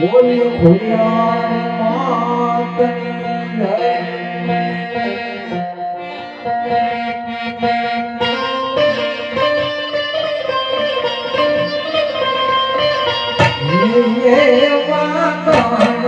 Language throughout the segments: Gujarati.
બોલ ખોડિયાર માતની હે વાકણ પાતે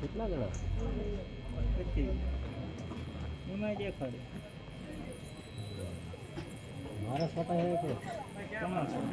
કેટલા જણા? મારા ફોટા હે કે? તમારા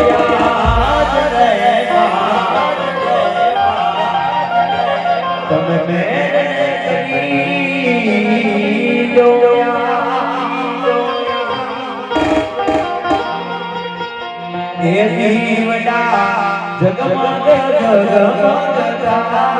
Não.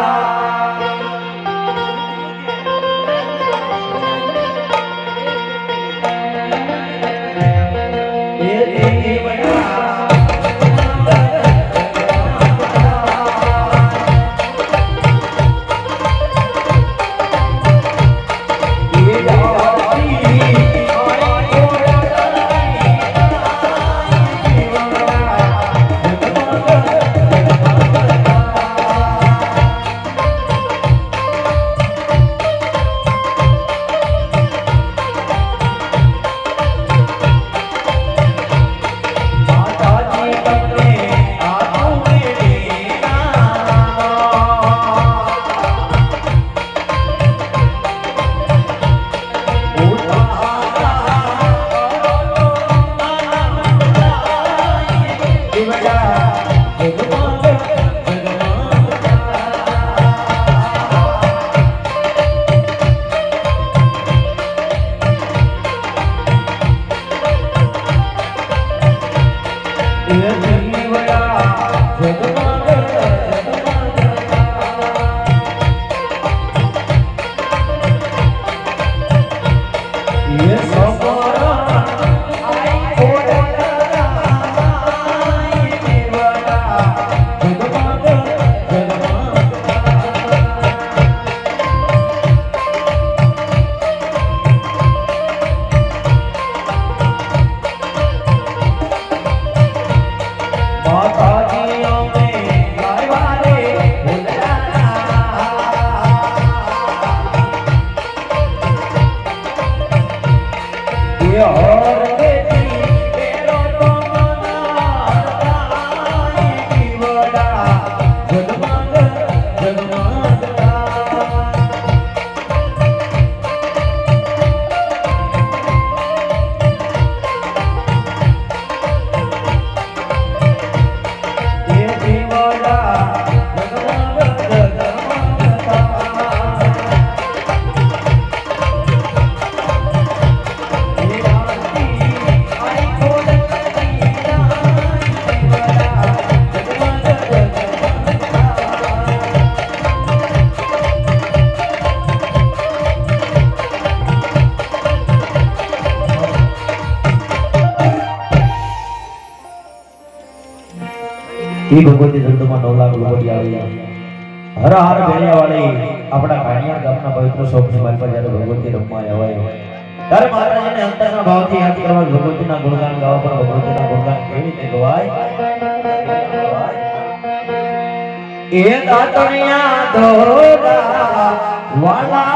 Iya. એ ભગવતી જગતમાં નવ લાખ રૂપિયા આવી હર હર ભેળિયાવાળી આપણા કાણિયા ગામના પવિત્ર શોભની માલ પર જ્યારે ભગવતી રમવા આવે ત્યારે મહારાજને અંતરના ભાવથી યાદ કરવા ભગવતીના ગુણગાન ગાવા પણ ભગવતીના ગુણગાન કેવી રીતે ગવાય? એ દાતણિયા દોરા વાલા